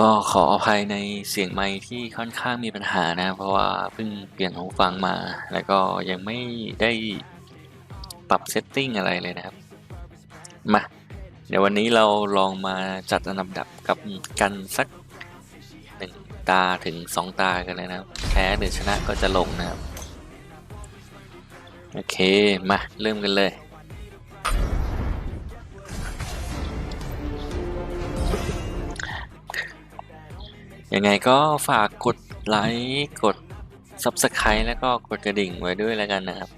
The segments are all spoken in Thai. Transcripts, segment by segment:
ก็ขออภัยในเสียงไมค์ที่ค่อนข้างมีปัญหานะ เพราะว่าเพิ่งเปลี่ยนหูฟังมา แล้วก็ยังไม่ได้ปรับเซตติ้งอะไรเลยนะครับ มา เดี๋ยววันนี้เราลองมาจัดอันดับกับกันสักหนึ่งตาถึงสองตากันเลยนะครับแพ้หรือชนะก็จะลงนะครับ โอเค มา เริ่มกันเลย ยังไงก็ฝากกดไลค์กด Subscribe แล้วก็กดกระดิ่งไว้ด้วยแล้วกันนะครับ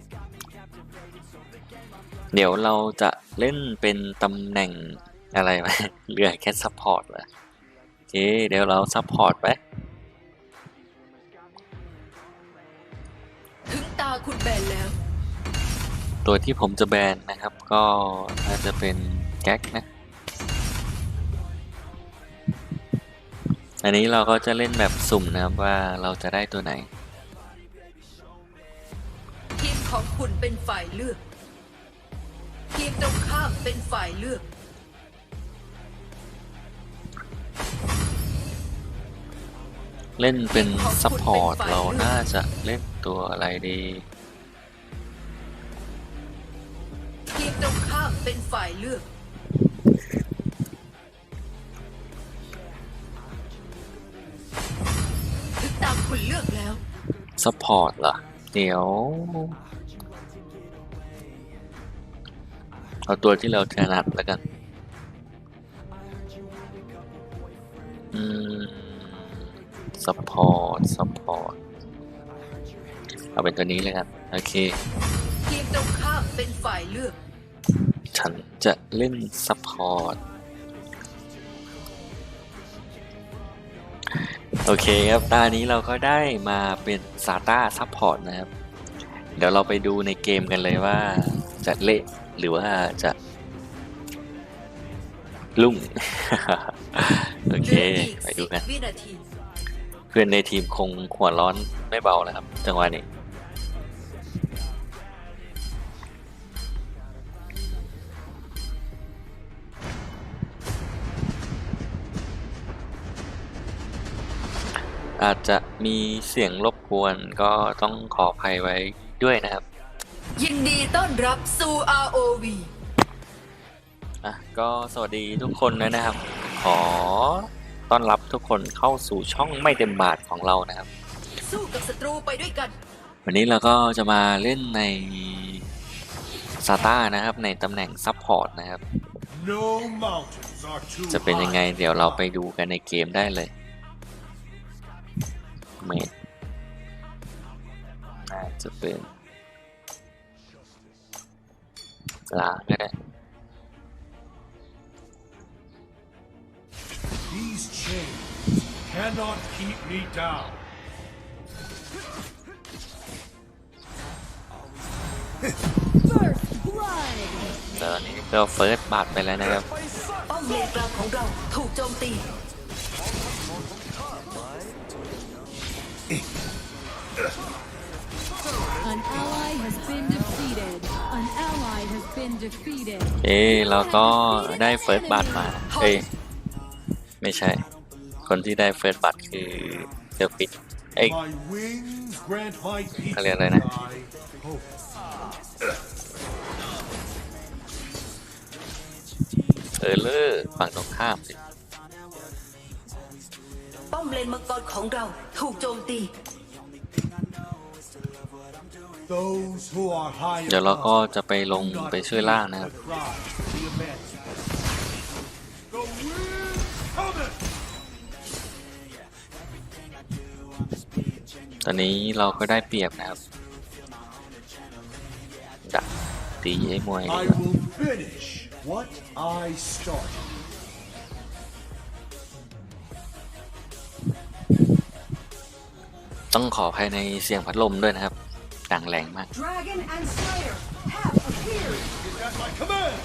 เดี๋ยวเราจะเล่นเป็นตำแหน่งอะไรไหมเหลือแค่ซัพพอร์ตเหรอโอเคเดี๋ยวเราซัพพอร์ตไปถึงตาคุณแบนแล้ว ตัวที่ผมจะแบนนะครับ ก็น่าจะเป็นแก๊กนะ อันนี้เราก็จะเล่นแบบสุ่มนะครับว่าเราจะได้ตัวไหน ทีมของคุณเป็นฝ่ายเลือก ทีมตรงข้ามเป็นฝ่ายเลือก เล่นเป็นซัพพอร์ตเราน่าจะเล่นตัวอะไรดี ทีมตรงข้ามเป็นฝ่ายเลือก คุณเลือกแล้วซัพพอร์ตเหรอ เดี๋ยว เอาตัวที่เราถนัดแล้วกัน อืมซัพพอร์ตซัพพอร์ต เอาเป็นตัวนี้เลยกัน โอเค ทีมตรงข้ามเป็นฝ่ายเลือก ฉันจะเล่นซัพพอร์ต โอเคครับ ตานี้เราก็ได้มาเป็นซาต้าซัพพอร์ตนะครับ เดี๋ยวเราไปดูในเกมกันเลยว่าจะเละหรือว่าจะลุ่ง โอเคเหลืออีกไปสิดูบกันวินาทีเพื่อนในทีมคงหัวร้อนไม่เบาแล้วครับ จังหวะนี้ อาจจะมีเสียงรบกวนก็ต้องขออภัยไว้ด้วยนะครับ ยินดีต้อนรับสู่ ROV อะก็สวัสดีทุกคนเลยนะครับ ขอต้อนรับทุกคนเข้าสู่ช่องไม่เต็มบาทของเรานะครับ สู้กับศัตรูไปด้วยกัน วันนี้เราก็จะมาเล่นในซาต้านะครับ ในตำแหน่งซับพอร์ตนะครับ No mountains are too จะเป็นยังไง high. เดี๋ยวเราไปดูกันในเกมได้เลย เมดน่าจะเป็นล้างก็ได้ These chains cannot keep me down. ตอนนี้ก็เฟิร์สบัตรไปแล้วนะครับป้อมเลนกลางของเราถูกโจมตี An ally has been defeated. An ally has been defeated. เอ้เราก็ได้เฟิร์สบัตรมา เอ้ยไม่ใช่ คนที่ได้เฟิร์สบัตรคือเซลฟิตเอ้ย My wings grant my peace. เขาเรียกอะไรนะ I hope. เออเลอร์ฝั่งตรงข้ามสิป้อมเลนมังกรของเราถูกโจมตี เดี๋ยวเราก็ above จะไปลง do not ไปช่วยล่างนะค heed รับ the cry of the emancipated. The wind cometh! ตอนนี้เราก็ได้เปรียบนะครับ ดักตีไอ้มวย ต้องขอภายในเสียงพัดลมด้วยนะครับดังแรงมาก Dragon and Slayer have appeared Is at my command!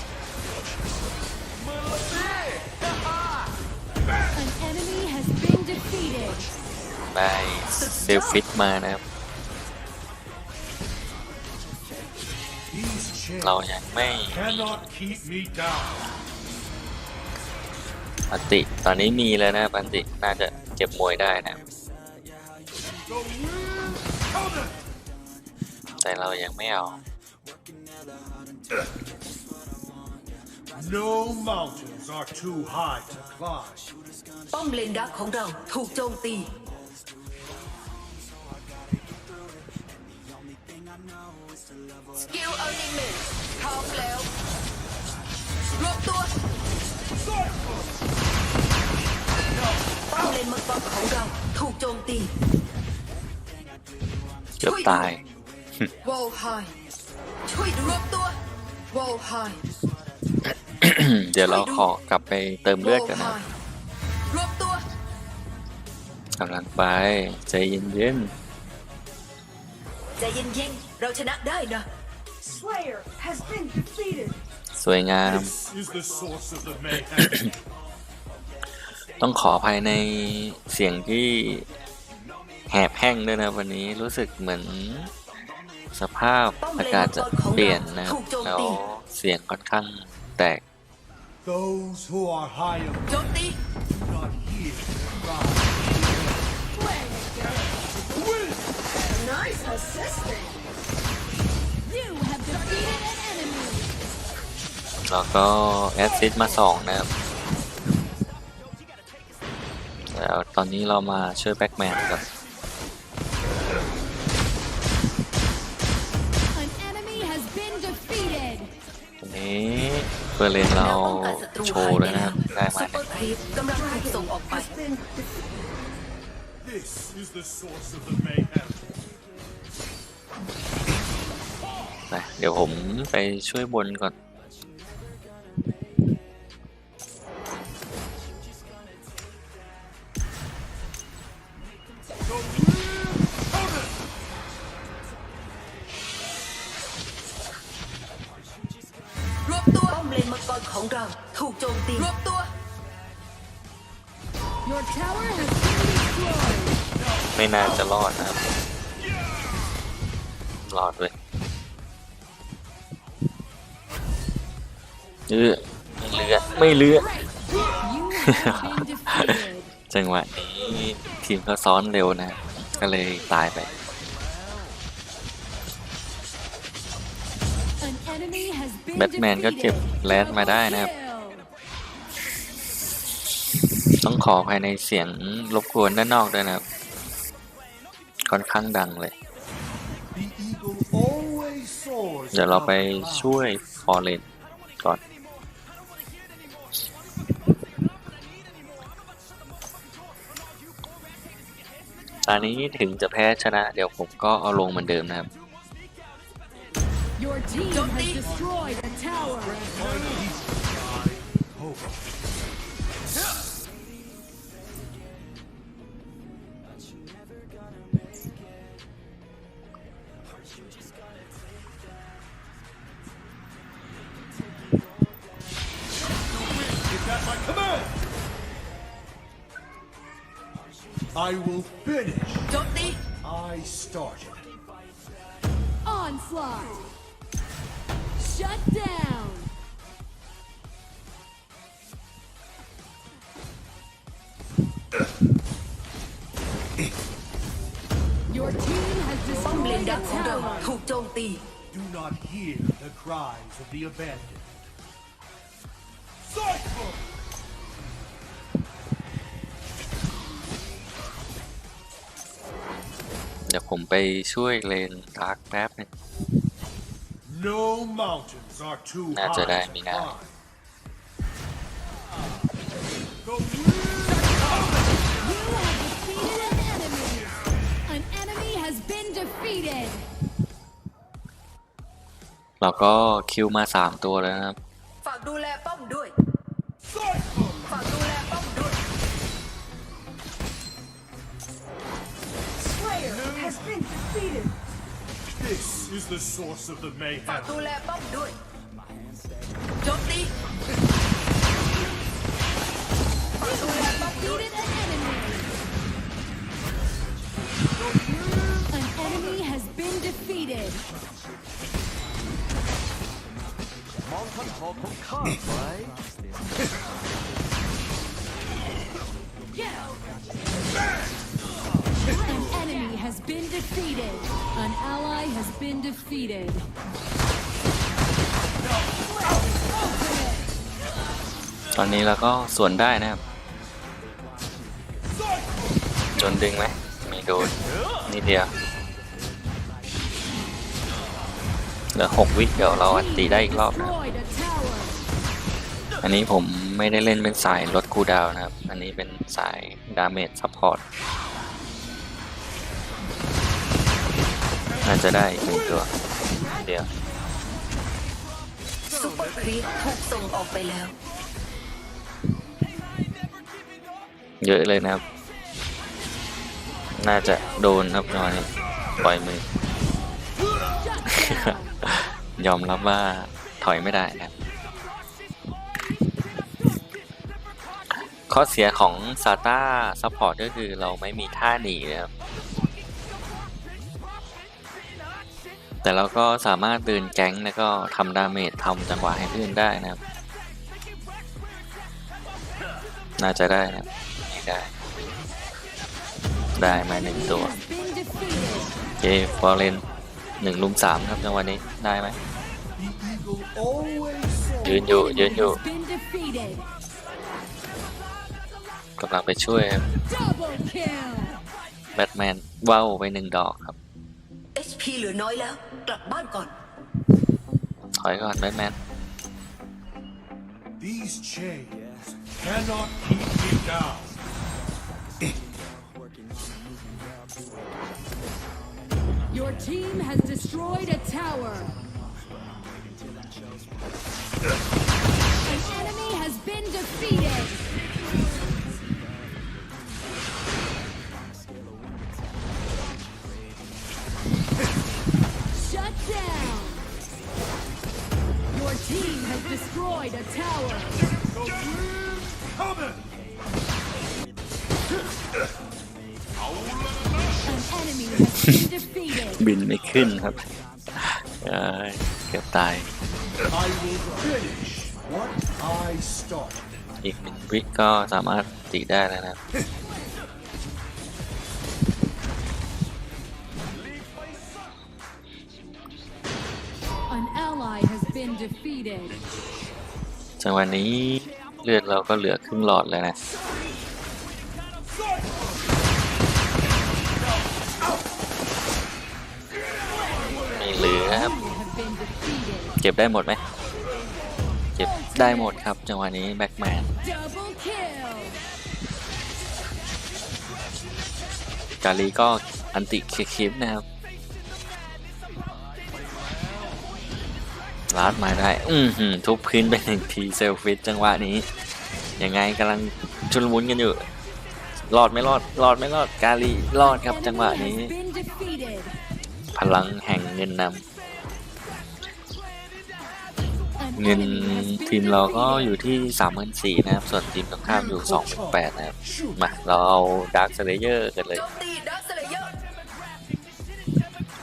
An enemy has been defeated. ได้เซลฟิตมานะครับ These chains เรายังไม่ cannot keep me down. อันติ ตอนนี้มีแล้วนะอันติ น่าจะเก็บมวยได้นะ The wind cometh! แต่เรายังไม่เอา No mountains are too high to climb. ป้อมเลนดักของเราถูกโจมตี สกิลอัลติเมทพร้อมแล้วรวบตัวป้อมเลนมังกรของเราถูกโจมตีเกือบตายวอลไฮช่วยรวบตัววอลไฮเดี๋ยวเราขอกลับไปเติมเลือดกันนะรวบตัวกำลังไป ใจเย็นใจเย็นๆเราชนะได้นะ Slayer has been defeated. ๆสวยงาม This is the source of the mayhem. ต้องขออภัยในเสียงที่ แหบแห้งด้วยนะวันนี้รู้สึกเหมือนสภาพอากาศจะเปลี่ยนนะครับแล้วเสียงค่อนข้างแตก Those who are high above โจมตี do not hear the cry. Wind! Nice assisting. You have defeated an enemy. แล้วก็แอดซิดมาสองนะครับ แล้วตอนนี้เรามาช่วยแบ็กแมนครับ เฟอร์เรนเราป้องกันศัตรูโชหายว์ไปแล้วนะคแล้รับวได้มาซุปเปอร์ครีปกำลังถูกส่งออกไป Has been defeated. This is the source of the mayhem. ไปเดี๋ยวผมไปช่วยบนก่อน ไม่น่าจะรอดนะครับรอดเลยเออไม่เหลือไม่เหลือ You have been defeated. จังหวะนี้ทีมเขาซ้อนเร็วนะ ก็เลยตายไป An enemy has been แบทแมนก็เก็บ defeated. แรดมาได้นะครับ ต้องขอภายในเสียงรบกวนด้านนอกด้วยนะครับค่อนข้างดังเลย เดี๋ยวเราไปช่วยฟอร์เรนก่อน ตอนนี้ถึงจะแพ้ชนะ เดี๋ยวผมก็เอาลงเหมือนเดิมนะครับ Your team has destroyed a tower. I will finish. โจมตี I started. Onslaught. Shut down. Your team has ป้อมเลน destroyed ดั a กของเรา tower. ถูกโจมตี Do not hear the cries of the abandoned. Cycle! เดี๋ยวผมไปช่วยเลนดาร์กแป๊บหนึง No mountains are too น่า high จะได้ to มีนา climb. The wind You have defeated an enemy. An enemy has been defeated. เราก็คิวมาสามตัวแล้วนะครับ ฝากดูแลป้อมด้วย is the source of the mayhem. ฝากดูแลป้อมด้วยโจมตีฝากดูแลป้อมด้วย an enemy. Has been defeated. An enemy has been defeated. An ally has been defeated. ตอนนี้เราก็สวนได้นะครับ จนดึงไหมไม่โดนนิดเดียวเหลือหกวิเดี๋ยวเราอัดตีได้อีกรอบนะครับ Destroyed a tower. อันนี้ผมไม่ได้เล่นเป็นสายลดคูลดาวน์นะครับ อันนี้เป็นสายดาเมจซัพพอร์ต น่าจะได้อีกหนึ่งตัว เดียวซุปเปอร์ครีปถูกส่งออกไปแล้ว เยอะเลยนะครับ น่าจะโดนครับนอนนี้ปล่อยมือ ยอมรับว่าถอยไม่ได้นะครับข้อเสียของซาต้าซัพพอร์ตก็คือเราไม่มีท่าหนีนะครับ แต่เราก็สามารถเดินแก๊งแล้วก็ทำดาเมจทำจังหวะให้เพื่อนได้นะครับ น่าจะได้นะครับไม่ได้ ได้มาหนึ่งตัวเจฟอร์เรนหนึ่งลุมสามครับจังหวะนี้ได้ไหมยืนอยู่ยืนอยู่กำลังไปช่วยแบทแมนว้าวไปหนึ่งดอกครับ HP เหลือน้อยแล้ว กลับบ้านก่อน ถอยก่อนแบทแมน These chains cannot keep me down. Destroyed a tower. The wind's coming. An enemy has been defeated. บินไม่ขึ้นครับเอ้ยเกือบตาย I will finish what I started. อีกหนึ่งวิก็สามารถตีได้แล้วนะครับ จังหวะนี้เลือดเราก็เหลือครึ่งหลอดแล้วนะไม่เหลือครับ You have been defeated. เก็บได้หมดไหม เก็บได้หมดครับ จังหวะนี้แบ็กแมน Double kill. กาลีก็อันติเคคิปนะครับ ลาดมาได้ อือหือทุบพื้นไปหนึ่งทีเซลฟิตจังหวะนี้ ยังไงกำลังชุลมุนกันอยู่ รอดไม่รอด รอดไม่รอด กาลีรอดครับจังหวะนี้ พลังแห่งเงินนำเงินทีมเราก็อยู่ที่3 4 0 0 0นสี่นะครับ ส่วนทีมตรงข้ามอยู่2 8 0 0นแปดนะครับ มา เราเอาดาร์คเซเลเยอร์กันเลย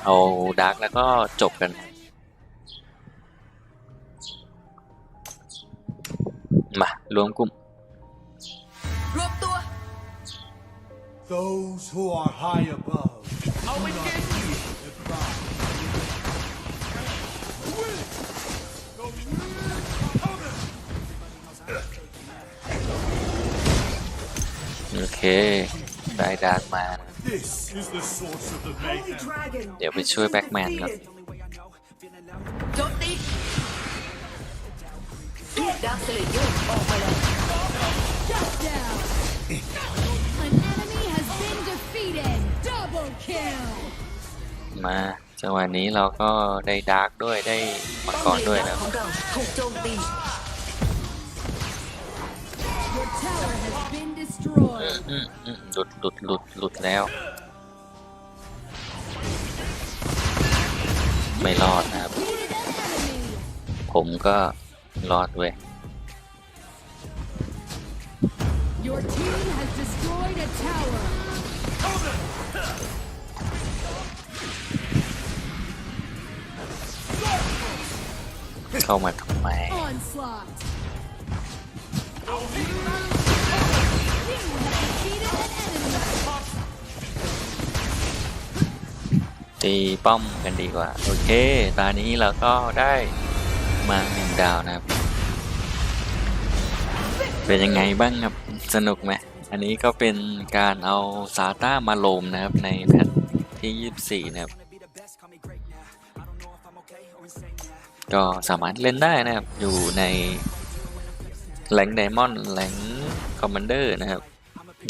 เอาดาร์กแล้วก็จบกัน มารวมกลุ่มรวมตัว Those who are high above. do not fear the cloud. The wind! The wind's coming! โอเคได้ดาร์กมา This is the source of the Holy mayhem. Dragon. เดี๋ยวไปช่วยแบ็กแมนก่อน defeated. โจมตีดักสเลเยอร์ออกมาแล้ว Shut down. An enemy has been defeated. Double kill. มาจังหวะนี้เราก็ได้ดาร์กด้วยได้มังกรด้วยนะ ของเราถูกโจมตี Your tower has been destroyed. อืมอืมหลุดหลุดหลุดหลุดแล้ว ไม่รอดนะครับ Defeated an enemy. ผมก็รอดเว้ย Your team has destroyed a tower. เข้ามาทำไม Onslaught. You have defeated an enemy. ตีป้อมกันดีกว่า โอเค ตอนนี้เราก็ได้มาหนึ่งดาวนะครับ เป็นยังไงบ้างครับ สนุกไหม อันนี้ก็เป็นการเอาซาต้ามาโลมนะครับในแพทที่ 24 นะครับ ก็สามารถเล่นได้นะครับ อยู่ในแหลงไดมอนด์แหลงคอมมานเดอร์นะครับ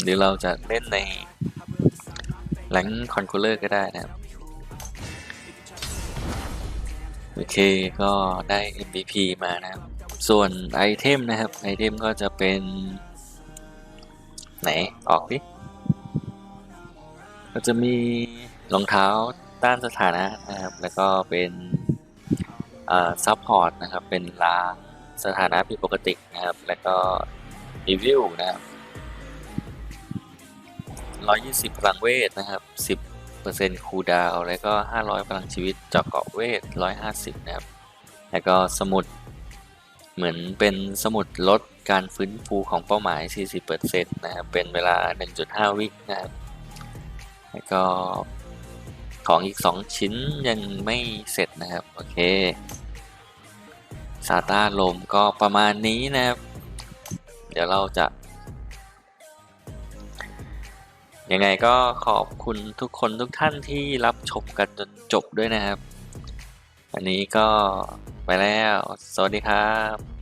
หรือเราจะเล่นในแหลงคอนคูลเลอร์ก็ได้นะครับ โอเคก็ได้ MVP มานะครับ ส่วนไอเทมนะครับไอเทมก็จะเป็น ไหน ออกดิก็จะมีรองเท้าต้านสถานะนะครับ แล้วก็เป็นซัพพอร์ตนะครับ เป็นลาสถานะผิดปกตินะครับ แล้วก็รีวิวนะครับ120 พลังเวทนะครับ 10%คูลดาว แล้วก็ 500 พลังชีวิตจาะเกาะเวท 150 นะครับ แล้วก็สมุด เหมือนเป็นสมุดลดการฟื้นฟูของเป้าหมาย 40%นะครับ เป็นเวลา 1.5 วินะครับ แล้วก็ของอีก 2 ชิ้นยังไม่เสร็จนะครับ โอเคซาต้าลมก็ประมาณนี้นะครับ เดี๋ยวเราจะยังไงก็ขอบคุณทุกคนทุกท่านที่รับชมกันจนจบด้วยนะครับ อันนี้ก็ไปแล้ว สวัสดีครับ